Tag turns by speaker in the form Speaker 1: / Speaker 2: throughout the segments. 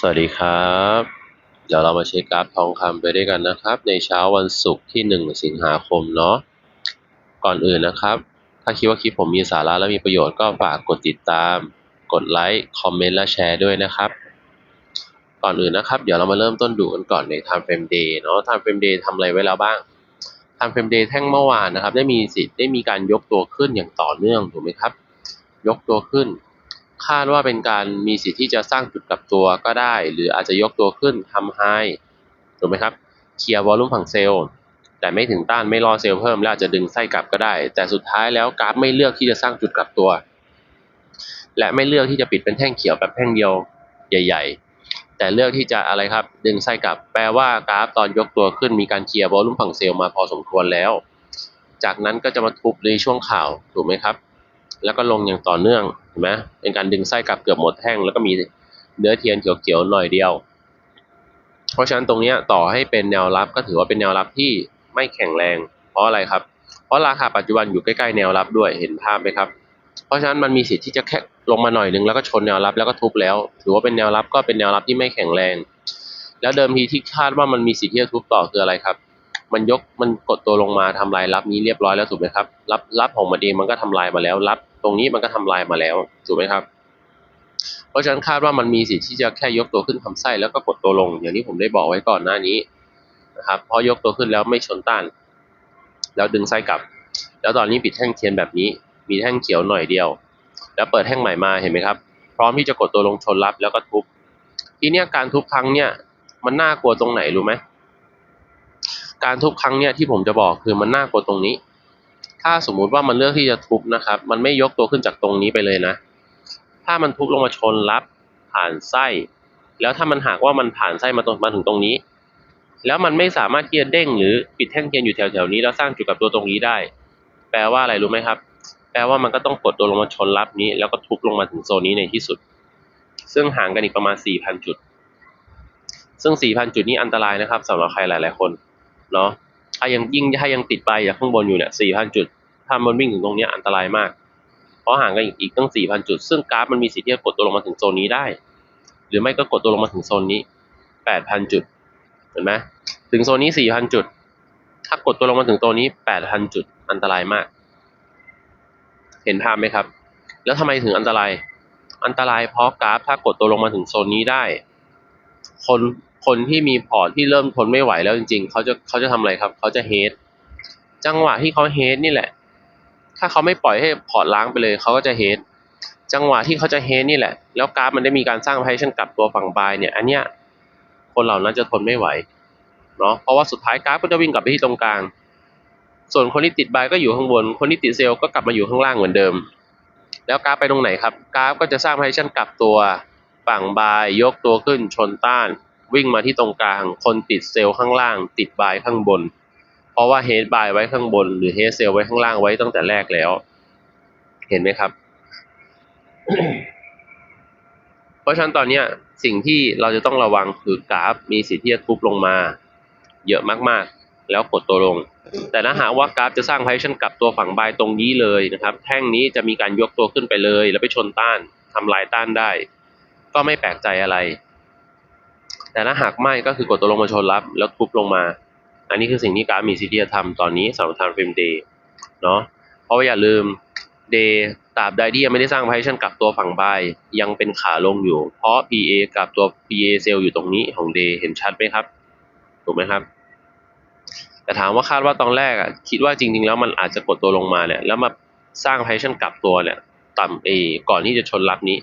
Speaker 1: สวัสดีครับ เดี๋ยวเรามาเช็คกราฟทองคำไปด้วยกันนะครับ ในเช้าวันศุกร์ที่ 1 สิงหาคมเนาะก่อนอื่นนะครับ ถ้าคิดว่าคลิปผมมีสาระและมีประโยชน์ก็ฝากกดติดตาม กดไลค์คอมเมนต์และแชร์ด้วยนะครับ ก่อนอื่นนะครับ เดี๋ยวเรามาเริ่มต้นดูกันก่อนใน Time Frame Day เนาะ Time Frame Day ทำอะไรไว้แล้วบ้าง Time Frame Day แท่งเมื่อวานนะครับ ได้มีสิทธิ์ได้มีการยกตัวขึ้นอย่างต่อเนื่องถูกไหมครับ ยกตัวขึ้น คาดว่าเป็นการมีสิทธิ์ที่จะสร้างจุดกลับตัวก็ได้ หรืออาจจะยกตัวขึ้นทำไฮถูกไหมครับเคลียร์วอลลุ่มฝั่งเซลล์แต่ไม่ถึงต้านไม่รอเซลล์เพิ่มแล้วอาจจะดึงไส้กลับก็ได้ แต่สุดท้ายแล้วกราฟไม่เลือกที่จะสร้างจุดกลับตัว และไม่เลือกที่จะปิดเป็นแท่งเขียวแบบแท่งเดียวใหญ่ ๆ แต่เลือกที่จะอะไรครับ ดึงไส้กลับ แปลว่ากราฟตอนยกตัวขึ้นมีการเคลียร์วอลลุ่มฝั่งเซลล์มาพอสมควรแล้ว จากนั้นก็จะมาทุบในช่วงข่าวถูกไหมครับ แล้วก็ลงอย่างต่อเนื่อง ห็นไหมเป็นการดึงไส้กลับเกือบหมดแท่ง แล้วก็มีเนื้อเทียนเขียวๆหน่อยเดียว เพราะฉะนั้นตรงนี้ต่อให้เป็นแนวรับก็ถือว่าเป็นแนวรับที่ไม่แข็งแรง เพราะอะไรครับ เพราะราคาปัจจุบันอยู่ใกล้ๆแนวรับด้วยเห็นภาพไหมครับ เพราะฉะนั้นมันมีสิทธิ์ที่จะแค่ลงมาหน่อยนึงแล้วก็ชนแนวรับแล้วก็ทุบแล้ว ถือว่าเป็นแนวรับก็เป็นแนวรับที่ไม่แข็งแรง แล้วเดิมทีที่คาดว่ามันมีสิทธิ์ที่จะทุบต่อคืออะไรครับมันยกมันกดตัวลงมาทำลายรับนี้เรียบร้อยแล้วถูกไหมครับรับรับของมันเองมันก็ทำลายมาแล้วรับ รงนี้มันก็ทำลายมาแล้วถูกไหมครับ เพราะฉะนั้นคาดว่ามันมีสิทธิ์ที่จะแค่ยกตัวขึ้นทำไส้แล้วก็กดตัวลง อย่างที่ผมได้บอกไว้ก่อนหน้านี้นะครับพอยกตัวขึ้นแล้วไม่ชนต้าน แล้วดึงไส้กลับ แล้วตอนนี้ปิดแท่งเทียนแบบนี้ มีแท่งเขียวหน่อยเดียว แล้วเปิดแท่งใหม่มาเห็นไหมครับ พร้อมที่จะกดตัวลงชนรับแล้วก็ทุบทีเนี้ยการทุบครั้งเนี้ยมันน่ากลัวตรงไหนรู้ไหมการทุบครั้งเนี้ยที่ผมจะบอกคือมันน่ากลัวตรงนี้ ถ้าสมมุติว่ามันเลือกที่จะทุบนะครับ มันไม่ยกตัวขึ้นจากตรงนี้ไปเลยนะ ถ้ามันทุบลงมาชนรับผ่านไส้ แล้วถ้ามันหากว่ามันผ่านไส้มาตรงมาถึงตรงนี้ แล้วมันไม่สามารถที่จะเด้งหรือปิดแท่งเทียนอยู่แถวๆนี้แล้วสร้างจุดกับตัวตรงนี้ได้ แปลว่าอะไรรู้ไหมครับ แปลว่ามันก็ต้องกดตัวลงมาชนรับนี้ แล้วก็ทุบลงมาถึงโซนนี้ในที่สุด ซึ่งห่างกันอีกประมาณ 4,000 จุด ซึ่ง 4,000 จุดนี้อันตรายนะครับสำหรับใครหลาย ๆ คน เนาะ ถ้ายังยิ่งถ้ายังติดไปจากข้างบนอยู่เนี่ยสี่พันจุด ถ้ามันวิ่งถึงตรงนี้อันตรายมาก เพราะห่างกันอีกตั้งสี่พันจุด ซึ่งกราฟมันมีสิทธิ์ที่จะกดตัวลงมาถึงโซนนี้ได้ หรือไม่ก็กดตัวลงมาถึงโซนนี้แปดพันจุด เห็นไหมถึงโซนนี้สี่พันจุด ถ้ากดตัวลงมาถึงตัวนี้แปดพันจุด อันตรายมาก เห็นภาพไหมครับ แล้วทำไมถึงอันตราย อันตรายเพราะกราฟถ้ากดตัวลงมาถึงโซนนี้ได้ คน คนที่มีพอร์ตที่เริ่มทนไม่ไหวแล้วจริงๆเขาจะเขาจะทำอะไรครับเขาจะเฮดจังหวะที่เขาเฮดนี่แหละ ถ้าเขาไม่ปล่อยให้พอร์ตล้างไปเลยเขาก็จะเฮดจังหวะที่เขาจะเฮดนี่แหละ แล้วกราฟมันได้มีการสร้างไพชั่นกลับตัวฝั่งบายเนี่ย อันเนี้ยคนเหล่านั้นจะทนไม่ไหวเนาะเพราะว่าสุดท้ายกราฟก็จะวิ่งกลับไปที่ตรงกลาง ส่วนคนที่ติดบายก็อยู่ข้างบน คนที่ติดเซลล์ก็กลับมาอยู่ข้างล่างเหมือนเดิม แล้วกราฟไปตรงไหนครับ กราฟก็จะสร้างไพชั่นกลับตัวฝั่งบายยกตัวขึ้นชนต้าน วิ่งมาที่ตรงกลาง คนติดเซลล์ข้างล่าง ติดบายข้างบน เพราะว่าเฮดบายไว้ข้างบน หรือเฮดเซลล์ไว้ข้างล่างไว้ตั้งแต่แรกแล้ว เห็นไหมครับ เพราะฉะนั้นตอนเนี้ยสิ่งที่เราจะต้องระวังคือกราฟมีสิทธิ์ที่จะทุบลงมา เยอะมากๆ แล้วกดตัวลง แต่ถ้าหากว่ากราฟจะสร้างไพชั่นกลับตัวฝั่งบายตรงนี้เลยนะครับ แท่งนี้จะมีการยกตัวขึ้นไปเลย แล้วไปชนต้านทำลายต้านได้ ก็ไม่แปลกใจอะไร แต่ถ้าหากไม่ก็คือกดตัวลงมาชนรับ แล้วทุบลงมา อันนี้คือสิ่งที่กาฟมีสิทธิ์ที่จะทำตอนนี้สำหรับทางเฟรมเดย์เนาะเพราะว่าอย่าลืมเดย์ตราบใดที่ยังไม่ได้สร้างไพชั่นกลับตัวฝั่งบายยังเป็นขาลงอยู่ เพราะ PA กับตัว PA เซลล์อยู่ตรงนี้ของเดย์เห็นชัดไหมครับ ถูกไหมครับ แต่ถามว่าคาดว่าตอนแรกอะคิดว่าจริง ๆ แล้วมันอาจจะกดตัวลงมาเนี่ยแล้วมาสร้างไพชั่นกลับตัวเนี่ยต่ำเอก่อนที่จะชนรับนี้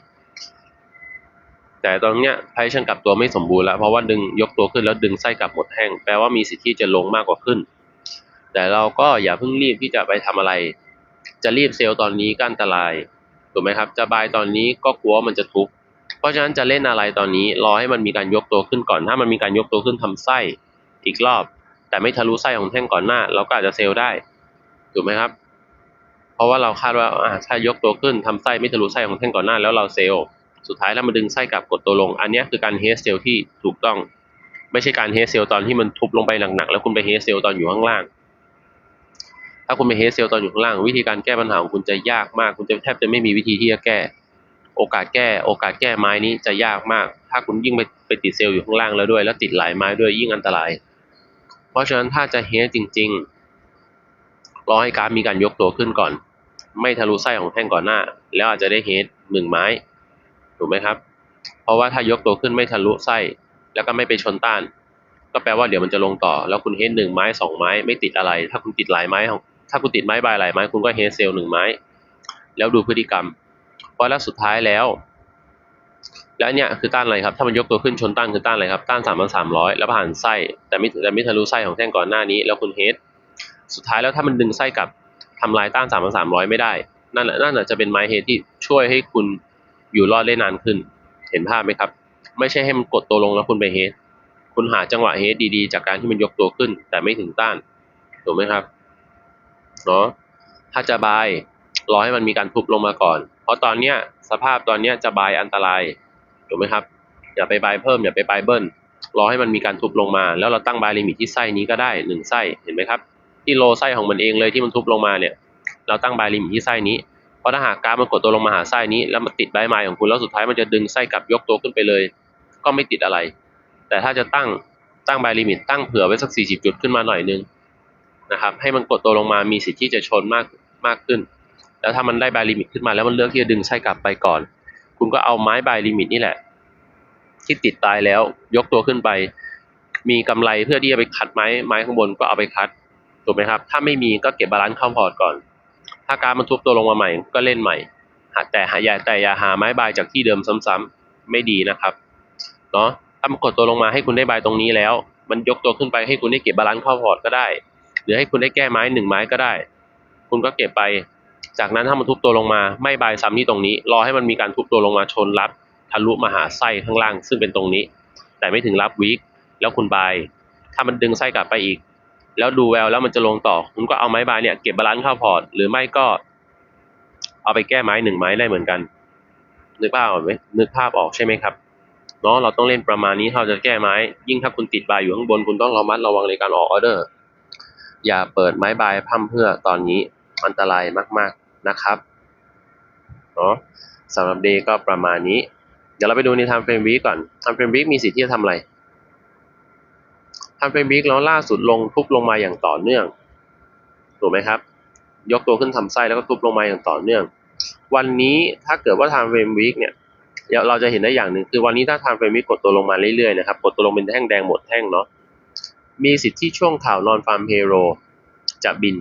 Speaker 1: แต่ตอนเนี้ยไพชั่นกลับตัวไม่สมบูรณ์แล้ว เพราะว่าดึงยกตัวขึ้นแล้วดึงไส้กลับหมดแห้ง แปลว่ามีสิทธิ์ที่จะลงมากกว่าขึ้น แต่เราก็อย่าเพิ่งรีบที่จะไปทำอะไร จะรีบเซลล์ตอนนี้ก็อันตรายถูกไหมครับ จะบายตอนนี้ก็กลัวมันจะทุบเพราะฉะนั้นจะเล่นอะไรตอนนี้ รอให้มันมีการยกตัวขึ้นก่อน ถ้ามันมีการยกตัวขึ้นทำไส้อีกรอบ แต่ไม่ทะลุไส้ของแท่งก่อนหน้า เราก็อาจจะเซลล์ได้ถูกไหมครับ เพราะว่าเราคาดว่าอ่าถ้ายกตัวขึ้นทำไส้ไม่ทะลุไส้ของแท่งก่อนหน้า แล้วเราเซลล์ สุดท้ายแล้วมันดึงไส้กลับกดตัวลง อันนี้คือการเฮสเซลที่ถูกต้อง ไม่ใช่การเฮสเซลตอนที่มันทุบลงไปหนักๆแล้วคุณไปเฮสเซลตอนอยู่ข้างล่าง ถ้าคุณไปเฮสเซลตอนอยู่ข้างล่าง วิธีการแก้ปัญหาของคุณจะยากมาก คุณจะแทบจะไม่มีวิธีที่จะแก้ โอกาสแก้ โอกาสแก้ไม้นี้จะยากมาก ถ้าคุณยิ่งไปไปติดเซลล์อยู่ข้างล่างแล้วด้วย แล้วติดหลายไม้ด้วยยิ่งอันตราย เพราะฉะนั้นถ้าจะเฮดจริง ๆ รอให้กาฟมีการยกตัวขึ้นก่อน ไม่ทะลุไส้ของแท่งก่อนหน้า แล้วอาจจะได้เฮดหนึ่งไม้ ถูกไหมครับ เพราะว่าถ้ายกตัวขึ้นไม่ทะลุไส้ แล้วก็ไม่ไปชนต้าน ก็แปลว่าเดี๋ยวมันจะลงต่อ แล้วคุณเฮดหนึ่งไม้สองไม้ไม่ติดอะไร ถ้าคุณติดหลายไม้ ถ้าคุณติดไม้บายหลายไม้ คุณก็เฮดเซลล์หนึ่งไม้ แล้วดูพฤติกรรม เพราะแล้วสุดท้ายแล้ว แล้วเนี่ยคือต้านอะไรครับ ถ้ามันยกตัวขึ้นชนต้านคือต้านอะไรครับ ต้านสามพันสามร้อยแล้วผ่านไส้ แต่ไม่แต่ไม่ทะลุไส้ของแท่งก่อนหน้านี้ แล้วคุณเฮดสุดท้ายแล้วถ้ามันดึงไส้กลับทำลายต้านสามพันสามร้อยไม่ได้ นั่นแหละนั่นแหละจะเป็นไม้เฮดที่ช่วยให้คุณ อยู่รอดได้นานขึ้น เห็นภาพไหมครับ ไม่ใช่ให้มันกดตัวลงแล้วคุณไปเฮดคุณหาจังหวะเฮดดีๆ จากการที่มันยกตัวขึ้น แต่ไม่ถึงต้านถูกไหมครับเนาะถ้าจะบายรอให้มันมีการทุบลงมาก่อน เพราะตอนเนี้ยสภาพตอนเนี้ยจะบายอันตรายถูกไหมครับอย่าไปบายเพิ่มอย่าไปบายเบิ้ลรอให้มันมีการทุบลงมา แล้วเราตั้งบายลิมิตที่ไส้นี้ก็ได้หนึ่งไส้เห็นไหมครับที่โลไส้ของมันเองเลยที่มันทุบลงมาเนี่ย เราตั้งบายลิมิตที่ไส้นี้ เพราะถ้าหากกาฟมันกดตัวลงมาหาไส้นี้ แล้วมันติดใบไม้ของคุณแล้วสุดท้ายมันจะดึงไส้กลับยกตัวขึ้นไปเลย ก็ไม่ติดอะไร แต่ถ้าจะตั้งตั้งบลิมิตตั้งเผื่อไว้สัก 40 จุดขึ้นมาหน่อยนึงนะครับให้มันกดตัวลงมามีสิทธิ์ที่จะชนมากมากขึ้น แล้วถ้ามันได้บลิมิตขึ้นมาแล้วมันเลือกที่จะดึงไส้กลับไปก่อน คุณก็เอาไม้บลิมิตนี่แหละ ที่ติดตายแล้วยกตัวขึ้นไป มีกำไรเพื่อที่จะไปคัดไม้ไม้ข้างบนก็เอาไปคัดถูกไหมครับ ถ้าไม่มีก็เก็บบาลานซ์เข้าพอร์ตก่อน ถ้าการมันทุบตัวลงมาใหม่ ก็เล่นใหม่หาแต่หาอย่าแต่อย่าหาไม้บายจากที่เดิมซ้ำๆไม่ดีนะครับเนาะถ้ามันกดตัวลงมาให้คุณได้บายตรงนี้แล้ว มันยกตัวขึ้นไปให้คุณได้เก็บบาลานซ์เข้าพอร์ตก็ได้ หรือให้คุณได้แก้ไม้หนึ่งไม้ก็ได้ คุณก็เก็บไป จากนั้นถ้ามันทุบตัวลงมา ไม่บายซ้ำที่ตรงนี้ รอให้มันมีการทุบตัวลงมาชนรับทะลุมาหาไส้ข้างล่าง ซึ่งเป็นตรงนี้ แต่ไม่ถึงรับวีคแล้วคุณบาย ถ้ามันดึงไส้กลับไปอีก แล้วดูแววแล้วมันจะลงต่อ คุณก็เอาไม้บายเนี่ยเก็บบาลานซ์เข้าพอร์ต หรือไม่ก็ เอาไปแก้ไม้หนึ่งไม้ได้เหมือนกัน นึกภาพออกไหมนึกภาพออกใช่ไหมครับเนาะเราต้องเล่นประมาณนี้ถ้าจะแก้ไม้ ยิ่งถ้าคุณติดบายอยู่ข้างบนคุณต้องระมัดระวังในการออกออเดอร์ อย่าเปิดไม้บายพร่ำเพื่อตอนนี้อันตรายมาก ๆนะครับเนาะสำหรับเดย์ก็ประมาณนี้ เดี๋ยวเราไปดูใน time frame week ก่อน time frame week มีสิทธิ์ที่จะทำอะไร time frame week แล้วล่าสุดลงทุบลงมาอย่างต่อเนื่อง ถูกไหมครับ ยกตัวขึ้นทำไส้แล้วก็ทุบลงมาอย่างต่อเนื่อง วันนี้ถ้าเกิดว่า time frame week เนี่ยเราจะเห็นได้อย่างหนึ่งคือวันนี้ถ้า time frame week กดตัวลงมาเรื่อยๆนะครับ กดตัวลงเป็นแท่งแดงหมดแท่งเนาะ มีสิทธิ์ที่ช่วงข่าวนอนฟาร์มเฮโรจะบิน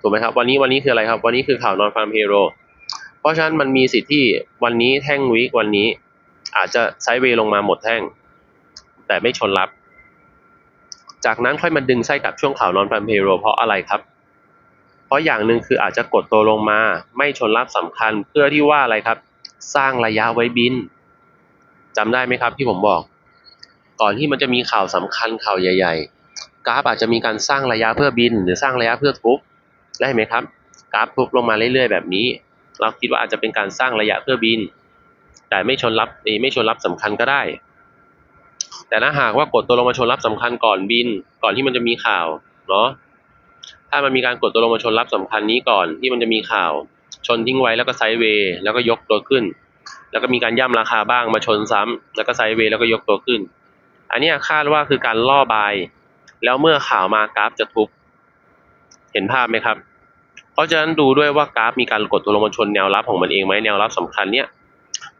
Speaker 1: ถูกไหมครับ วันนี้วันนี้คืออะไรครับ วันนี้คือข่าวนอนฟาร์มเฮโรเพราะฉะนั้นมันมีสิทธิ์ที่วันนี้แท่งวีควันนี้อาจจะไซด์เวย์ลงมาหมดแท่ง แต่ไม่ชนรับ จากนั้นค่อยมาดึงไส้กลับช่วงข่าวนอนฟาร์มเฮโร เพราะอะไรครับ เพราะอย่างหนึ่งคืออาจจะกดตัวลงมา ไม่ชนรับสำคัญเพื่อที่ว่าอะไรครับ สร้างระยะไว้บินจำได้ไหมครับที่ผมบอก ก่อนที่มันจะมีข่าวสำคัญข่าวใหญ่ ๆ กราฟอาจจะมีการสร้างระยะเพื่อบิน หรือสร้างระยะเพื่อทุบได้ไหมครับ กราฟทุบลงมาเรื่อยๆแบบนี้ เราคิดว่าอาจจะเป็นการสร้างระยะเพื่อบิน แต่ไม่ชนรับเอยไม่ชนรับสำคัญก็ได้ แต่ถ้าหากว่ากดตัวลงมาชนรับสำคัญก่อนบิน ก่อนที่มันจะมีข่าวเนาะถ้ามันมีการกดตัวลงมาชนรับสำคัญนี้ก่อนที่มันจะมีข่าว ชนทิ้งไว้แล้วก็ไซด์เวย์แล้วก็ยกตัวขึ้น แล้วก็มีการย่ำราคาบ้างมาชนซ้ำแล้วก็ไซด์เวย์แล้วก็ยกตัวขึ้น อันนี้คาดว่าคือการล่อบาย แล้วเมื่อข่าวมากราฟจะทุบเห็นภาพไหมครับ เพราะฉะนั้นดูด้วยว่ากราฟมีการกดตัวลงมาชนแนวรับของมันเองไหมแนวรับสำคัญเนี่ย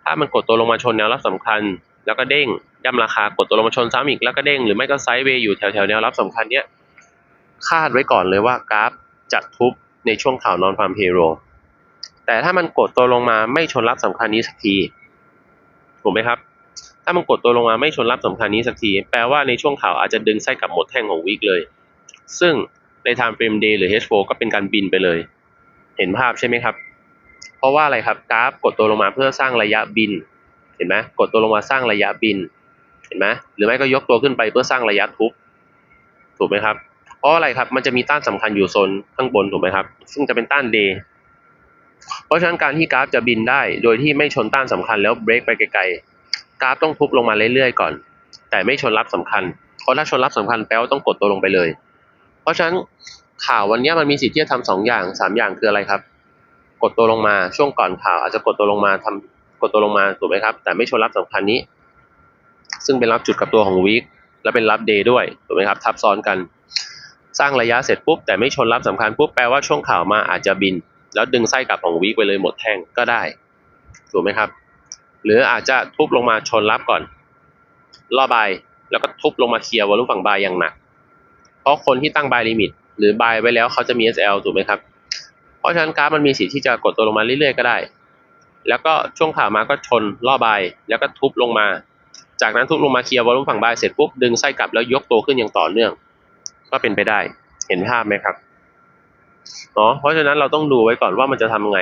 Speaker 1: ถ้ามันกดตัวลงมาชนแนวรับสำคัญ แล้วก็เด้งย่ำราคากดตัวลงมาชนซ้ำอีกแล้วก็เด้งหรือไม่ก็ไซด์เวย์อยู่แถวแถวๆแนวรับสำคัญเนี่ยคาดไว้ก่อนเลยว่ากราฟจะทุบในช่วงข่าวนอนฟาร์มเฮโรแต่ถ้ามันกดตัวลงมาไม่ชนรับสำคัญนี้สักทีถูกไหมครับ ถ้ามันกดตัวลงมาไม่ชนรับสำคัญนี้สักที แปลว่าในช่วงข่าวอาจจะดึงไส้กลับหมดแท่งของวีคเลย ซึ่งใน time frame day หรือ H4 ก็เป็นการบินไปเลย เห็นภาพใช่ไหมครับ เพราะว่าอะไรครับกราฟกดตัวลงมาเพื่อสร้างระยะบิน เห็นไหมกดตัวลงมาสร้างระยะบิน เห็นไหมหรือไม่ก็ยกตัวขึ้นไปเพื่อสร้างระยะทุบถูกไหมครับ เพราะอะไรครับมันจะมีต้านสำคัญอยู่โซนข้างบนถูกไหมครับ ซึ่งจะเป็นต้านเดย์เพราะฉะนั้นการที่กราฟจะบินได้ โดยที่ไม่ชนต้านสำคัญแล้วเบรกไปไกลๆกราฟต้องทุบลงมาเรื่อยๆก่อน แต่ไม่ชนรับสำคัญ เพราะถ้าชนรับสำคัญแปลว่าต้องกดตัวลงไปเลย เพราะฉะนั้นข่าววันนี้มันมีสิทธิ์ที่จะทำสองอย่างสามอย่างคืออะไรครับ กดตัวลงมาช่วงก่อนข่าวอาจจะกดตัวลงมาทำท กดตัวลงมาถูกไหมครับ แต่ไม่ชนรับสำคัญนี้ ซึ่งเป็นรับจุดกับตัวของวีคและเป็นรับเดย์ด้วยถูกไหมครับทับซ้อนกัน สร้างระยะเสร็จปุ๊บแต่ไม่ชนรับสำคัญปุ๊บแปลว่าช่วงข่าวมาอาจจะบิน แล้วดึงไส้กลับของวีคไปเลยหมดแท่งก็ได้ถูกไหมครับ หรืออาจจะทุบลงมาชนรับก่อนล่อบายแล้วก็ทุบลงมาเคลียร์วอลุ่มฝั่งบายอย่างหนัก เพราะคนที่ตั้งบายลิมิตหรือบายไว้แล้วเขาจะมี SL ถูกไหมครับ เพราะฉะนั้นกราฟมันมีสิทธิ์ที่จะกดตัวลงมาเรื่อยๆก็ได้ แล้วก็ช่วงข่าวมาก็ชนล่อใบแล้วก็ทุบลงมา จากนั้นทุบลงมาเคลียร์วอลุ่มฝั่งใบเสร็จปุ๊บดึงไส้กลับแล้วยกตัวขึ้นอย่างต่อเนื่อง ก็เป็นไปได้เห็นภาพไหมครับเนาะเพราะฉะนั้นเราต้องดูไว้ก่อนว่ามันจะทำไง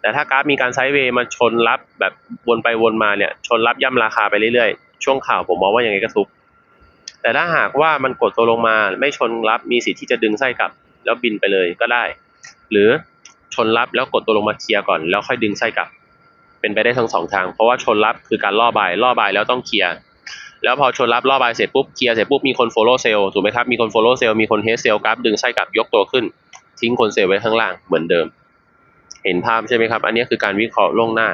Speaker 1: แต่ถ้ากราฟมีการไซด์เวย์มาชนรับแบบวนไปวนมาเนี่ยชนรับย่ำราคาไปเรื่อยๆ ช่วงข่าวผมมองว่ายังไงก็ทุบแต่ถ้าหากว่ามันกดตัวลงมาไม่ชนรับมีสิทธิ์ที่จะดึงไส้กลับ แล้วบินไปเลยก็ได้ หรือชนรับแล้วกดตัวลงมาเคลียร์ก่อน แล้วค่อยดึงไส้กลับ เป็นไปได้ทั้งสองทาง เพราะว่าชนรับคือการล่อบายล่อบายแล้วต้องเคลียร์แล้วพอชนรับล่อบายเสร็จปุ๊บเคลียร์เสร็จปุ๊บมีคน follow sell ถูกไหมครับมีคน follow sell มีคน head sell กราฟดึงไส้กลับยกตัวขึ้น ทิ้งคนเซลล์ไว้ข้างล่างเหมือนเดิม เห็นภาพใช่ไหมครับ อันนี้คือการวิเคราะห์ล่วงหน้า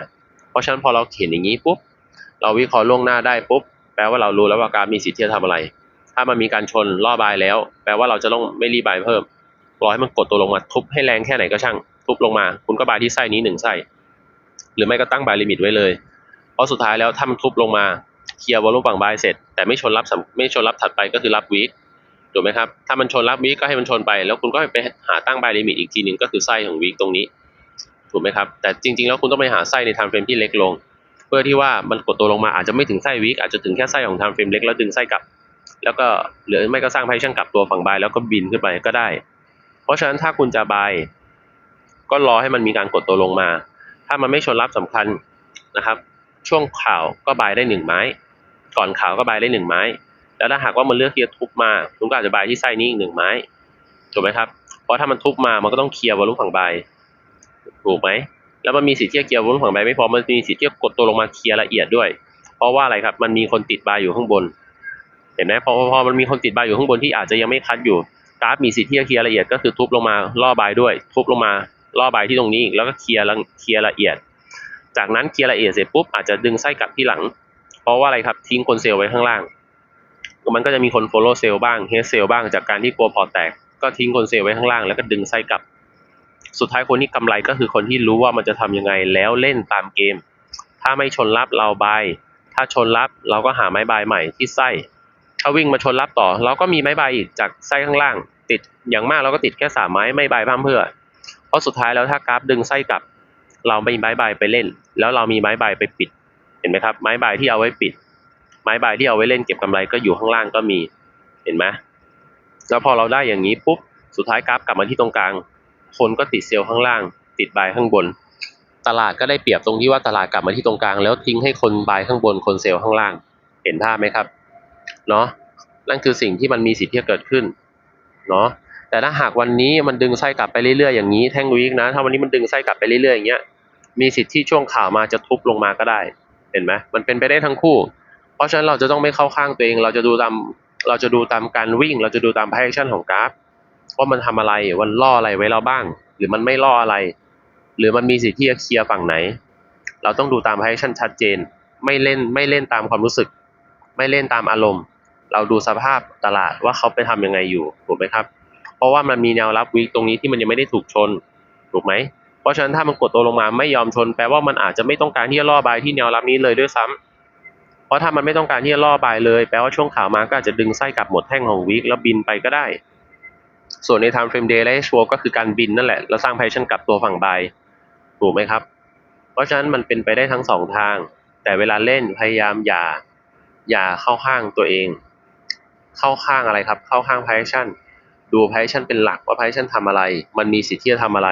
Speaker 1: เพราะฉะนั้นพอเราเห็นอย่างนี้ปุ๊บเราวิเคราะห์ล่วงหน้าได้ปุ๊บแปลว่าเรารู้แล้วว่ากราฟมีสิทธิ์ที่จะทำอะไร ถ้ามันมีการชนล่อบายแล้ว แปลว่าเราจะต้องไม่รีบายเพิ่มรอให้มันกดตัวลงมาทุบให้แรงแค่ไหนก็ช่างทุบลงมา คุณก็บายที่ไส้นี้หนึ่งไส้ หรือไม่ก็ตั้งบายลิมิตไว้เลย เพราะสุดท้ายแล้วถ้ามันทุบลงมาเคลียร์วอลลุ่มฝั่งบายเสร็จ แต่ไม่ชนรับสำไม่ชนรับถัดไปก็คือรับวีคถูกไหมครับ ถ้ามันชนรับวีคก็ให้มันชนไป แล้วคุณก็ไปหาตั้งบายลิมิตอีกทีหนึ่งก็คือไส้ของวีคตรงนี้ ถูกไหมครับ แต่จริง ๆ แล้วคุณต้องไปหาไส้ในไทม์เฟรมที่เล็กลง เพื่อที่ว่ามันกดตัวลงมาอาจจะไม่ถึงไส้วีคอาจจะถึงแค่ไส้ของไทม์เฟรมเล็กแล้วดึงไส้กลับ แล้วก็หรือไม่ก็สร้างไพ่ชั่นกลับตัวฝั่งบายแล้วก็บินขึ้นไปก็ได้ เพราะฉะนั้นถ้าคุณจะบายก็รอให้มันมีการกดตัวลงมา ถ้ามันไม่ชนรับสำคัญนะครับ ช่วงข่าวก็บายได้หนึ่งไม้ ก่อนข่าวก็บายได้หนึ่งไม้ แล้วถ้าหากว่ามันเลือกที่จะทุบมาคุณก็อาจจะบายที่ไส้นี้อีกหนึ่งไม้ถูกไหมครับ เพราะถ้ามันทุบมามันก็ต้องเคลียร์วอลุ่มฝั่งบายถูกไหมแล้วมันมีสิทธิ์ที่จะเคลียร์วอลุ่มฝั่งบายไม่พอมันมีสิทธิ์ที่จะกดตัวลงมาเคลียร์ละเอียดด้วย เพราะว่าอะไรครับมันมีคนติดบายอยู่ข้างบน เห็นไหมพอพอพอมันมีคนติดบายอยู่ข้างบนที่อาจจะยังไม่คัดอยู่กราฟมีสิทธิ์ที่จะเคลียร์ละเอียดก็คือทุบลงมาล่อบายด้วย ทุบลงมา ล่อบที่ตรงนี้อีกแล้วก็เคลียร์เคลียร์ละเอียด จากนั้นเคลียร์ละเอียดเสร็จปุ๊บอาจจะดึงไส้กลับที่หลัง เพราะว่าอะไรครับทิ้งคนเซลล์ไว้ข้างล่าง มันก็จะมีคน follow sell บ้าง head sell บ้างจากการที่กลัวพอแตกก็ทิ้งคนเซลล์ไว้ข้างล่างแล้วก็ดึงไส้กลับ สุดท้ายคนที่กำไรก็คือคนที่รู้ว่ามันจะทำยังไงแล้วเล่นตามเกม ถ้าไม่ชนรับเราบายถ้าชนรับเราก็หาไม้บายใหม่ที่ไส้ถ้าวิ่งมาชนรับต่อ เราก็มีไม้ใบอีกจากไส้ข้างล่าง ติดอย่างมากเราก็ติดแค่สามไม้ไม่ใบายพั่มเพื่อ ราะสุดท้ายแล้วถ้ากราฟดึงไส้กลับ เราไม่มีไม้บายไปเล่น แล้วเรามีไม้บายไปปิด เห็นไหมครับ ไม้บายที่เอาไว้ปิด ไม้บายที่เอาไว้เล่นเก็บกำไรก็อยู่ข้างล่างก็มีเห็นไหมแล้วพอเราได้อย่างนี้ปุ๊บสุดท้ายกราฟกลับมาที่ตรงกลาง คนก็ติดเซลล์ข้างล่าง ติดบายข้างบน ตลาดก็ได้เปรียบตรงที่ว่าตลาดกลับมาที่ตรงกลาง แล้วทิ้งให้คนบายข้างบนคนเซลล์ข้างล่าง เห็นภาพไหมครับเนาะนั่นคือสิ่งที่มันมีสิทธิ์ที่จะเกิดขึ้นเนาะ แต่ถ้าหากวันนี้มันดึงไส้กลับไปเรื่อยๆอย่างนี้แท่งวีคนะ ถ้าวันนี้มันดึงไส้กลับไปเรื่อยๆอย่างเงี้ยมีสิทธิ์ที่ช่วงข่าวมาจะทุบลงมาก็ได้ เห็นไหมมันเป็นไปได้ทั้งคู่ เพราะฉะนั้นเราจะต้องไม่เข้าข้างตัวเอง เราจะดูตามเราจะดูตามการวิ่ง เราจะดูตาม position ของกราฟว่ามันทำอะไรมันล่ออะไรไว้เราบ้าง หรือมันไม่ล่ออะไร หรือมันมีสิทธิ์ที่จะเคลียร์ฝั่งไหน เราต้องดูตาม position ชัดเจน ไม่เล่นไม่เล่นตามความรู้สึก ไม่เล่นตามอารมณ์ เราดูสภาพตลาดว่าเขาไปทำยังไงอยู่ถูกไหมครับ ราะว่ามันมีแนวรับวิกตรงนี้ที่มันยังไม่ได้ถูกชน ถูกไหม เพราะฉะนั้นถ้ามันกดตัวลงมาไม่ยอมชน แปลว่ามันอาจจะไม่ต้องการที่จะล่อบายที่แนวรับนี้เลยด้วยซ้ำเพราะถ้ามันไม่ต้องการที่จะล่อบายเลย แปลว่าช่วงข่าวมาก็อาจจะดึงไส้กลับหมดแท่งของวิกแล้วบินไปก็ได้ ส่วนใน time frame day และ H4 ก็คือการบินนั่นแหละ แล้วสร้าง position กลับตัวฝั่งบายถูกไหมครับ เพราะฉะนั้นมันเป็นไปได้ทั้งสองทาง แต่เวลาเล่นพยายามอย่าอย่าเข้าข้างตัวเอง เข้าข้างอะไรครับ เข้าข้าง position ดู position เป็นหลักว่า position ทำอะไร มันมีสิทธิ์ที่จะทำอะไร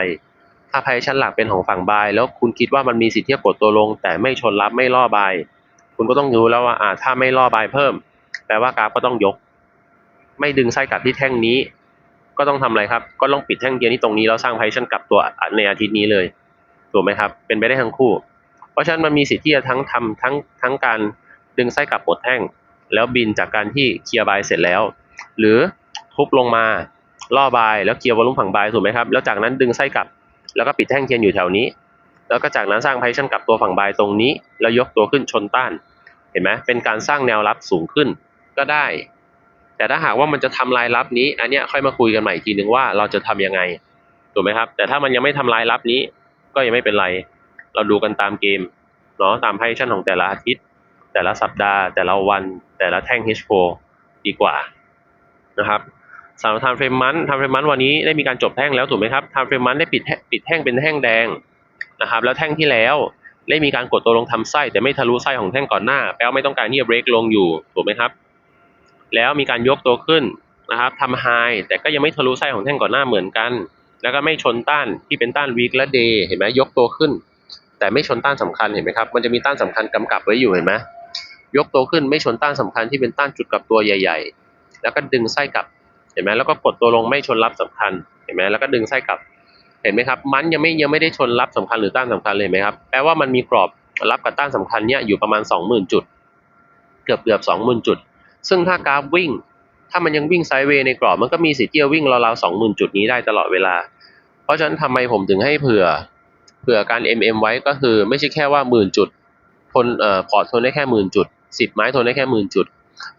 Speaker 1: ถ้า position หลักเป็นของฝั่งบาย แล้วคุณคิดว่ามันมีสิทธิ์ที่จะกดตัวลง แต่ไม่ชนรับไม่ล่อบาย คุณก็ต้องรู้แล้วว่าอ่าถ้าไม่ล่อบายเพิ่ม แปลว่ากราฟก็ต้องยก ไม่ดึงไส้กลับที่แท่งนี้ ก็ต้องทำอะไรครับ ก็ต้องปิดแท่งเดียวนี้ตรงนี้แล้วสร้าง position กลับตัวในอาทิตย์นี้เลยถูกไหมครับ เป็นไปได้ทั้งคู่ เพราะฉะนั้นมันมีสิทธิ์ที่จะทั้งทำทั้งทั้งการดึงไส้กลับหมดแท่ง แล้วบินจากการที่เคลียร์บายเสร็จแล้ว หรือทุบลงมาล่อบายแล้วเคียร์วอลุ่มฝั่งบายถูกไหมครับแล้วจากนั้นดึงไส้กลับ แล้วก็ปิดแท่งเทียนอยู่แถวนี้ แล้วก็จากนั้นสร้าง position กลับตัวฝั่งบายตรงนี้ แล้วยกตัวขึ้นชนต้าน เห็นไหมเป็นการสร้างแนวรับสูงขึ้นก็ได้ แต่ถ้าหากว่ามันจะทำลายรับนี้ อันเนี้ยค่อยมาคุยกันใหม่อีกทีหนึ่งว่าเราจะทำยังไงถูกไหมครับ แต่ถ้ามันยังไม่ทำลายรับนี้ ก็ยังไม่เป็นไร เราดูกันตามเกมเนาะตาม position ของแต่ละอาทิตย์ แต่ละสัปดาห์ แต่ละวัน แต่ละแท่ง H4 ดีกว่า นะครับสำหรับ time frame มัน time frame มันวันนี้ได้มีการจบแท่งแล้วถูกไหมครับ time frame มันได้ปิดแท่งปิดแท่งเป็นแท่งแดงนะครับ แล้วแท่งที่แล้วได้มีการกดตัวลงทำไส้แต่ไม่ทะลุไส้ของแท่งก่อนหน้า แปลว่าไม่ต้องการที่จะเบรกลงอยู่ถูกไหมครับ แล้วมีการยกตัวขึ้นนะครับทำไฮแต่ก็ยังไม่ทะลุไส้ของแท่งก่อนหน้าเหมือนกัน แล้วก็ไม่ชนต้านที่เป็นต้านวีคและเดย์เห็นไหมยกตัวขึ้น แต่ไม่ชนต้านสำคัญเห็นไหมครับ มันจะมีต้านสำคัญกำกับไว้อยู่เห็นไหมยกตัวขึ้นไม่ชนต้านสำคัญที่เป็นต้านจุดกลับตัวใหญ่ ๆ แล้วก็ดึงไส้กลับ เห็นไหมแล้วก็กดตัวลงไม่ชนรับสำคัญ เห็นไหมแล้วก็ดึงไส้กลับ เห็นไหมครับ มันยังไม่ยังไม่ได้ชนรับสำคัญหรือต้านสำคัญเลยเห็นไหมครับ แปลว่ามันมีกรอบรับกับต้านสำคัญเนี้ยอยู่ประมาณ 20,000 จุด เกือบเกือบ20,000 จุด ซึ่งถ้ากราฟวิ่ง ถ้ามันยังวิ่งไซด์เวย์ในกรอบ มันก็มีสิทธิ์ที่จะวิ่งราวๆ20,000 จุดนี้ได้ตลอดเวลา เพราะฉะนั้นทำไมผมถึงให้เผื่อ เผื่อการ MM ไว้ก็คือไม่ใช่แค่ว่าหมื่นจุด ทนเอ่อพอร์ตทนได้แค่หมื่นจุดสิบไม้ทนได้แค่หมื่นจุด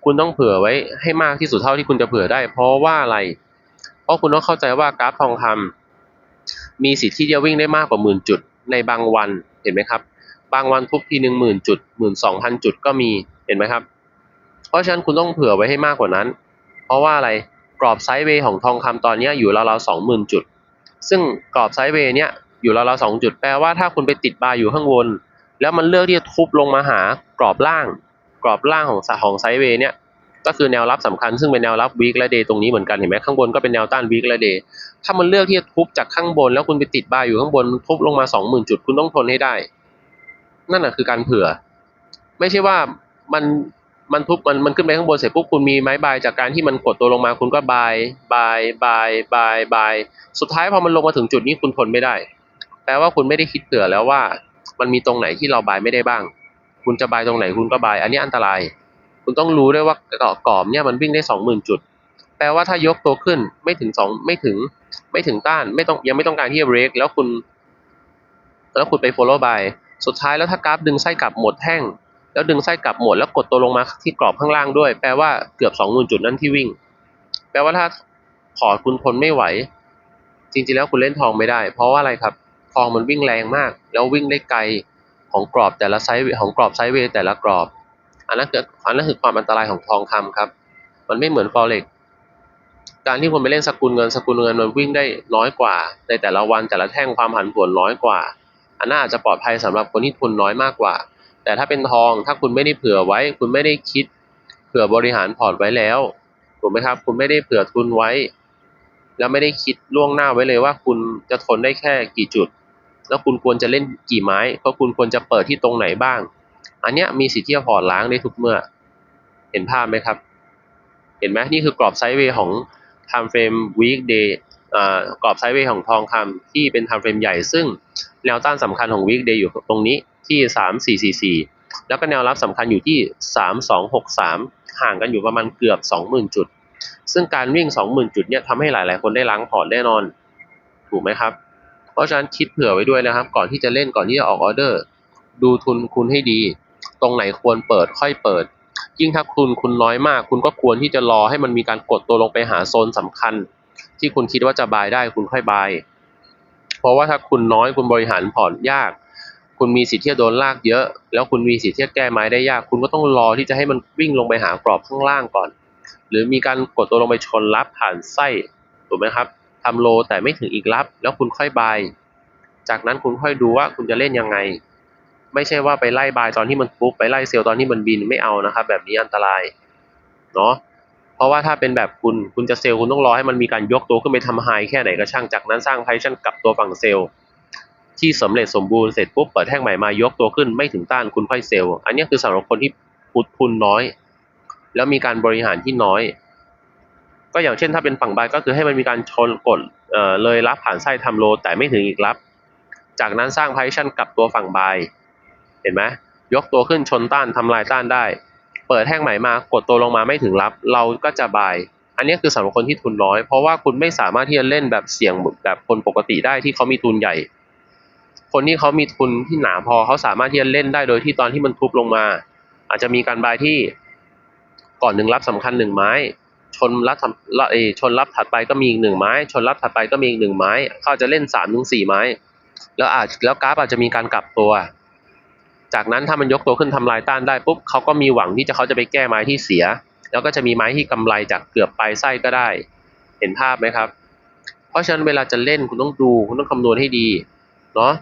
Speaker 1: คุณต้องเผื่อไว้ให้มากที่สุดเท่าที่คุณจะเผื่อได้ เพราะว่าอะไร เพราะคุณต้องเข้าใจว่ากราฟทองคำมีสิทธิ์ที่จะวิ่งได้มากกว่าหมื่นจุด ในบางวันเห็นไหมครับ บางวันทุบทีหนึ่งหมื่นจุดหมื่นสองพันจุดก็มีเห็นไหมครับ เพราะฉะนั้นคุณต้องเผื่อไว้ให้มากกว่านั้น เพราะว่าอะไรกรอบไซด์เวย์ของทองคำตอนนี้อยู่ราวๆสองหมื่นจุด ซึ่งกรอบไซด์เวย์เนี้ยอยู่ราวๆสองจุดแปลว่าถ้าคุณไปติดบาร์อยู่ข้างบนแล้วมันเลือกที่จะทุบลงมาหากรอบล่าง กรอบล่างของของไซด์เวย์เนี้ยก็คือแนวรับสำคัญซึ่งเป็นแนวรับวีคและเดย์ตรงนี้เหมือนกันเห็นไหมข้างบนก็เป็นแนวต้านวีคและเดย์ถ้ามันเลือกที่จะทุบจากข้างบน แล้วคุณไปติดบาร์อยู่ข้างบนทุบลงมาสองหมื่นจุดคุณต้องทนให้ได้ นั่นแหะคือการเผื่อ ไม่ใช่ว่ามันมันทุบมันมันขึ้นไปข้างบนเสร็จปุ๊บคุณมีไม้บายจากการที่มันกดตัวลงมาคุณก็บายบายบายบายบายสุดท้ายพอมันลงมาถึงจุดนี้คุณทนไม่ได้แปลว่าคุณไม่ได้คิดเผื่อแล้วว่า มันมีตรงไหนที่เราบายไม่ได้บ้าง คุณจะบายตรงไหนคุณก็บาย อันนี้อันตราย คุณต้องรู้ด้วยว่าเกาะกรอบเนี่ยมันวิ่งได้สองหมื่นจุด แปลว่าถ้ายกตัวขึ้นไม่ถึงสองไม่ถึงไม่ถึงต้านไม่ต้องยังไม่ต้องการที่จะเบรกแล้วคุณ แล้วคุณไป follow by สุดท้ายแล้วถ้ากราฟดึงไส้กลับหมดแท่ง แล้วดึงไส้กลับหมดแล้วกดตัวลงมาที่กรอบข้างล่างด้วย แปลว่าเกือบสองหมื่นจุดนั่นที่วิ่ง แปลว่าถ้าพอร์ตคุณทนไม่ไหว จริงๆแล้วคุณเล่นทองไม่ได้ เพราะว่าอะไรครับ ทองมันวิ่งแรงมาก แล้ววิ่งได้ไกล ของกรอบแต่ละไซส์ของกรอบไซด์เวแต่ละกรอบ อันนั้นคืออันนั้นคือความอันตรายของทองคำครับ มันไม่เหมือนฟอเร็กการที่คุณไปเล่นสกุลเงินสกุลเงินมันวิ่งได้น้อยกว่า ในแต่ละวันแต่ละแท่งความผันผวนน้อยกว่า อันน่าจจะปลอดภัยสำหรับคนที่ทุนน้อยมากกว่า แต่ถ้าเป็นทองถ้าคุณไม่ได้เผื่อไว้ คุณไม่ได้คิดเผื่อบริหารพอร์ตไว้แล้วถูกไหมครับ คุณไม่ได้เผื่อทุนไว้ แล้วไม่ได้คิดล่วงหน้าไว้เลยว่าคุณจะทนได้แค่กี่จุด แล้วคุณควรจะเล่นกี่ไม้เพราะคุณควรจะเปิดที่ตรงไหนบ้าง อันเนี้ยมีสิทธิ์ที่จะพอร์ตล้างได้ทุกเมื่อ เห็นภาพไหมครับ เห็นไหมนี่คือกรอบไซด์เวย์ของ time frame weekday อ่ากรอบไซด์เวย์ของทองคำที่เป็น time frame ใหญ่ ซึ่งแนวต้านสำคัญของ weekday อยู่ตรงนี้ที่ 3444 แล้วก็แนวรับสำคัญอยู่ที่ 3263 ห่างกันอยู่ประมาณเกือบ 20,000 จุด ซึ่งการวิ่ง 20,000 จุดเนี่ยทำให้หลาย ๆ คนได้ล้างพอร์ตแน่นอน ถูกไหมครับ เพราะฉะนั้นคิดเผื่อไว้ด้วยนะครับ ก่อนที่จะเล่นก่อนที่จะออกออเดอร์ ดูทุนคุณให้ดี ตรงไหนควรเปิดค่อยเปิด ยิ่งถ้าคุณคุณน้อยมาก คุณก็ควรที่จะรอให้มันมีการกดตัวลงไปหาโซนสำคัญ ที่คุณคิดว่าจะบายได้คุณค่อยบายเพราะว่าถ้าคุณน้อยคุณบริหารพอร์ตยาก คุณมีสิทธิ์ที่จะโดนลากเยอะ แล้วคุณมีสิทธิ์ที่จะแก้ไม้ได้ยาก คุณก็ต้องรอที่จะให้มันวิ่งลงไปหากรอบข้างล่างก่อน หรือมีการกดตัวลงไปชนรับผ่านไส้ถูกไหมครับ ทำโลแต่ไม่ถึงอีกรับ แล้วคุณค่อยบาย จากนั้นคุณค่อยดูว่าคุณจะเล่นยังไง ไม่ใช่ว่าไปไล่บายตอนที่มันปุ๊บไปไล่เซลล์ตอนที่มันบินไม่เอานะครับ แบบนี้อันตรายเนาะเพราะว่าถ้าเป็นแบบคุณคุณจะเซลล์คุณต้องรอให้มันมีการยกตัวขึ้นไปทำไฮแค่ไหนก็ช่างจากนั้นสร้างไพชั่นกลับตัวฝั่งเซลล์ที่สำเร็จสมบูรณ์เสร็จปุ๊บเปิดแท่งใหม่มายกตัวขึ้นไม่ถึงต้านคุณค่อยเซลล์ อันนี้คือสำหรับคนที่พุดทุนน้อย แล้วมีการบริหารที่น้อย ก็อย่างเช่นถ้าเป็นฝั่งบายก็คือให้มันมีการชนกดเอ่อเลยรับผ่านไส้ทำโล แต่ไม่ถึงอีกรับ จากนั้นสร้างไพชั่นกับตัวฝั่งบายเห็นไหมยกตัวขึ้นชนต้านทำลายต้านได้ เปิดแท่งใหม่มากดตัวลงมาไม่ถึงรับ เราก็จะบาย อันนี้คือสำหรับคนที่ทุนน้อย เพราะว่าคุณไม่สามารถที่จะเล่นแบบเสี่ยงแบบคนปกติได้ที่เขามีทุนใหญ่ คนที่เขามีทุนที่หนาพอเขาสามารถที่จะเล่นได้โดยที่ตอนที่มันทุบลงมา อาจจะมีการบายที่ก่อนหนึ่งรับสำคัญหนึ่งไม้ ชนรับชนรับถัดไปก็มีอีกหนึ่งไม้ ชนรับถัดไปก็มีอีกหนึ่งไม้ เขาจะเล่นสามถึงสี่ไม้ แล้วอาจแล้วกราฟอาจจะมีการกลับตัว จากนั้นถ้ามันยกตัวขึ้นทำลายต้านได้ปุ๊บเขาก็มีหวังที่จะเขาจะไปแก้ไม้ที่เสีย แล้วก็จะมีไม้ที่กำไรจากเกือบปลายไส้ก็ได้ เห็นภาพไหมครับ เพราะฉะนั้นเวลาจะเล่นคุณต้องดูคุณต้องคำนวณให้ดีเนาะ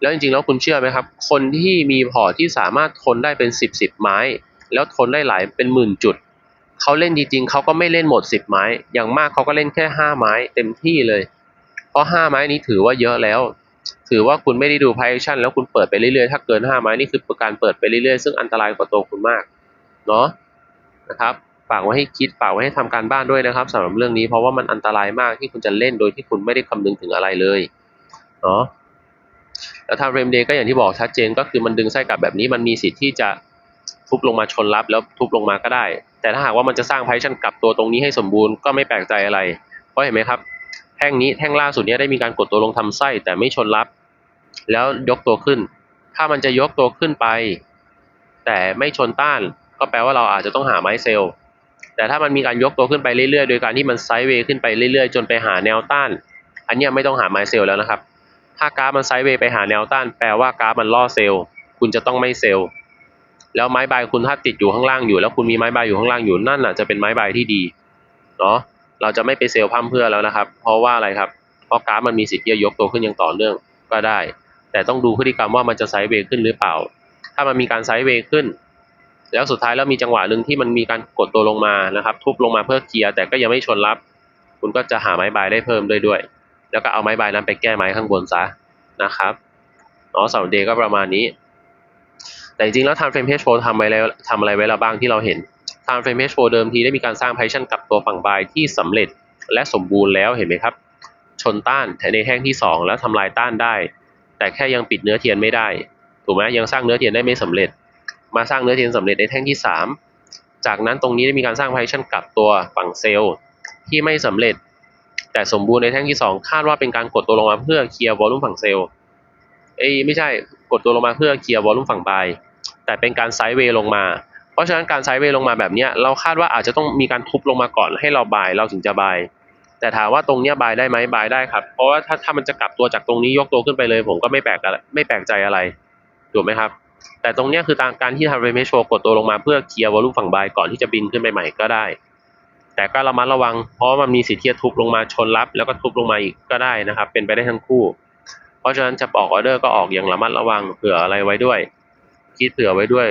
Speaker 1: แล้วจริงๆแล้วคุณเชื่อไหมครับ คนที่มีพอที่สามารถทนได้เป็นสิบสิบไม้ แล้วทนได้หลายเป็นหมื่นจุด เขาเล่นจริงๆเขาก็ไม่เล่นหมดสิบไม้ อย่างมากเขาก็เล่นแค่ห้าไม้เต็มที่เลย เพราะห้าไม้นี้ถือว่าเยอะแล้ว ถือว่าคุณไม่ได้ดู price action แล้วคุณเปิดไปเรื่อยๆ ถ้าเกินห้าไม้นี่คือการเปิดไปเรื่อยๆ ซึ่งอันตรายกว่าตัวคุณมาก เนาะนะครับฝากไว้ให้คิดฝากไว้ให้ทำการบ้านด้วยนะครับสำหรับเรื่องนี้เพราะว่ามันอันตรายมากที่คุณจะเล่นโดยที่คุณไม่ได้คำนึงถึงอะไรเลยเนาะแล้วทำเรมเดย์ก็อย่างที่บอกชัดเจนก็คือมันดึงไส้กลับแบบนี้มันมีสิทธิ์ที่จะ ทุบลงมาชนรับแล้วทุบลงมาก็ได้ แต่ถ้าหากว่ามันจะสร้างไพชันกลับตัวตรงนี้ให้สมบูรณ์ก็ไม่แปลกใจอะไร เพราะเห็นไหมครับ แท่งนี้แท่งล่าสุดนี้ได้มีการกดตัวลงทำไส้แต่ไม่ชนรับ แล้วยกตัวขึ้น ถ้ามันจะยกตัวขึ้นไป แต่ไม่ชนต้าน ก็แปลว่าเราอาจจะต้องหาไม้เซลล์แต่ถ้ามันมีการยกตัวขึ้นไปเรื่อยๆ โดยการที่มันไซด์เวย์ขึ้นไปเรื่อยๆ จนไปหาแนวต้าน อันนี้ไม่ต้องหาไม้เซลแล้วนะครับ ถ้ากราฟมันไซด์เวย์ไปหาแนวต้าน แปลว่ากราฟมันล่อเซลล์ คุณจะต้องไม่เซลล์ แล้วไม้ใบคุณถ้าติดอยู่ข้างล่างอยู่ แล้วคุณมีไม้ใบอยู่ข้างล่างอยู่นั่นน่ะจะเป็นไม้ใบที่ดีเนาะเราจะไม่ไปเซลล์พั่มเพื่อแล้วนะครับ เพราะว่าอะไรครับเพราะกราฟมันมีสิทธิ์จะยกตัวขึ้นอย่างต่อเนื่องก็ได้ แต่ต้องดูพฤติกรรมว่ามันจะไซด์เวย์ขึ้นหรือเปล่า ถ้ามันมีการไซด์เวย์ขึ้น แล้วสุดท้ายแล้วมีจังหวะหนึ่งที่มันมีการกดตัวลงมานะครับ ทุบลงมาเพื่อเคลียร์แต่ก็ยังไม่ชนรับ คุณก็จะหาไม้บายได้เพิ่มด้วยด้วย แล้วก็เอาไม้บายนั้นไปแก้ไม้ข้างบนซะนะครับเนาะสำเดย์ก็ประมาณนี้ แต่จริงแล้ว time frame H4 ทำไว้แล้วทำอะไรไว้แล้วบ้างที่เราเห็น time frame H4 เดิมทีได้มีการสร้าง position กับตัวฝั่งบายที่สำเร็จและสมบูรณ์แล้วเห็นไหมครับ ชนต้านในแท่งที่ 2 แล้วทำลายต้านได้ แต่แค่ยังปิดเนื้อเทียนไม่ได้ ถูกไหมยังสร้างเนื้อเทียนได้ไม่สำเร็จ มาสร้างเนื้อเทียนสำเร็จในแท่งที่ 3 จากนั้นตรงนี้ได้มีการสร้าง position กลับตัวฝั่งเซลล์ที่ไม่สำเร็จ แต่สมบูรณ์ในแท่งที่ 2 คาดว่าเป็นการกดตัวลงมาเพื่อเคลียร์วอลลุ่มฝั่งเซลล์ เอ้ไม่ใช่กดตัวลงมาเพื่อเคลียร์วอลลุ่มฝั่งบายแต่เป็นการไซด์เวย์ลงมา เพราะฉะนั้นการไซด์เวย์ลงมาแบบนี้เราคาดว่าอาจจะต้องมีการทุบลงมาก่อนให้เราบายเราถึงจะบายแต่ถามว่าตรงเนี้ยบายได้ไหมบายได้ครับ เพราะว่าถ้าถ้ามันจะกลับตัวจากตรงนี้ยกตัวขึ้นไปเลย ผมก็ไม่แปลกไม่แปลกใจอะไรถูกไหมครับ แต่ตรงเนี้ยคือตามการที่ทำเรเมโชกดตัวลงมาเพื่อเคลียร์วอลลุ่มฝั่งบายก่อนที่จะบินขึ้นไปใหม่ก็ได้ แต่ก็ระมัดระวังเพราะมันมีสิทธิ์ที่จะทุบลงมาชนรับ แล้วก็ทุบลงมาอีกก็ได้นะครับ เป็นไปได้ทั้งคู่ เพราะฉะนั้นจะออกออเดอร์ก็ออกอย่างระมัดระวังเผื่ออะไรไว้ด้วย คิดเผื่อไว้ด้วย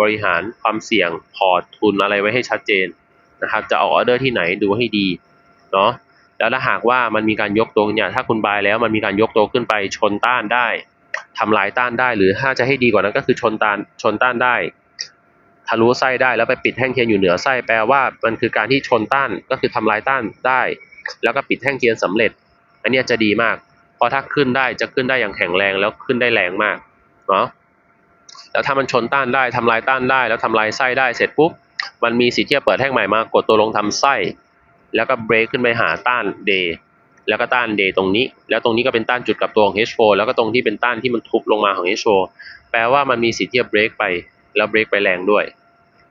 Speaker 1: บริหารความเสี่ยงพอร์ตทุนอะไรไว้ให้ชัดเจนนะครับจะออกออเดอร์ที่ไหนดูให้ดีเนาะแล้วถ้าหากว่ามันมีการยกตัวเนี่ยถ้าคุณบายแล้วมันมีการยกตัวขึ้นไปชนต้านได้ทำลายต้านได้หรือถ้าจะให้ดีกว่านั้นก็คือชนต้านชนต้านได้ทะลุไส้ได้แล้วไปปิดแท่งเทียนอยู่เหนือไส้แปลว่ามันคือการที่ชนต้านก็คือทำลายต้านได้ แล้วก็ปิดแท่งเทียนสำเร็จ อันนี้จะดีมาก ราะถ้าขึ้นได้จะขึ้นได้อย่างแข็งแรงแล้วขึ้นได้แรงมากเนาะแล้วถ้ามันชนต้านได้ทำลายต้านได้ แล้วทำลายไส้ได้เสร็จปุ๊บมันมีสิทธิ์ที่จะเปิดแท่งใหม่มากดตัวลงทำไส้ แล้วก็เบรกขึ้นไปหาต้านเดย์แล้วก็ต้านเดย์ตรงนี้ แล้วตรงนี้ก็เป็นต้านจุดกับตัวของ H4 แล้วก็ตรงที่เป็นต้านที่มันทุบลงมาของ H4 แปลว่ามันมีสิทธิ์ที่จะเบรกไป แล้วเบรกไปแรงด้วย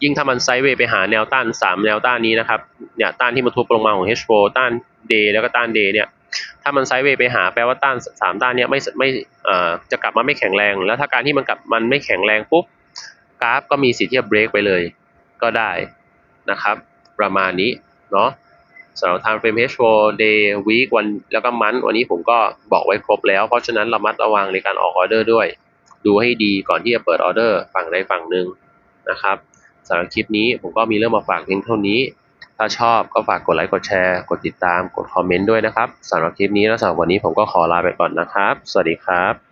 Speaker 1: ยิ่งถ้ามันไซด์เวย์ไปหาแนวต้าน 3 แนวต้านนี้นะครับ เนี่ยต้านที่มันทุบลงมาของ H4 ต้านเดย์แล้วก็ต้านเดย์เนี่ย ถ้ามันไซด์เวย์ไปหาแปลว่าต้านสามต้านเนี้ยไม่ไม่เอ่อจะกลับมาไม่แข็งแรง แล้วถ้าการที่มันกลับมันไม่แข็งแรงปุ๊บกราฟก็มีสิทธิ์ที่จะเบรกไปเลยก็ได้นะครับ ประมาณนี้เนาะสำหรับ time frame H4 day week วันแล้วก็มันวันนี้ผมก็บอกไว้ครบแล้ว เพราะฉะนั้นระมัดระวังในการออกออเดอร์ด้วย ดูให้ดีก่อนที่จะเปิดออเดอร์ฝั่งใดฝั่งหนึ่งนะครับสำหรับคลิปนี้ผมก็มีเรื่องมาฝากเพียงเท่านี้ ถ้าชอบก็ฝากกดไลค์กดแชร์กดติดตามกดคอมเมนต์ด้วยนะครับสำหรับคลิปนี้แล้วสำหรับวันนี้ผมก็ขอลาไปก่อนนะครับ สวัสดีครับ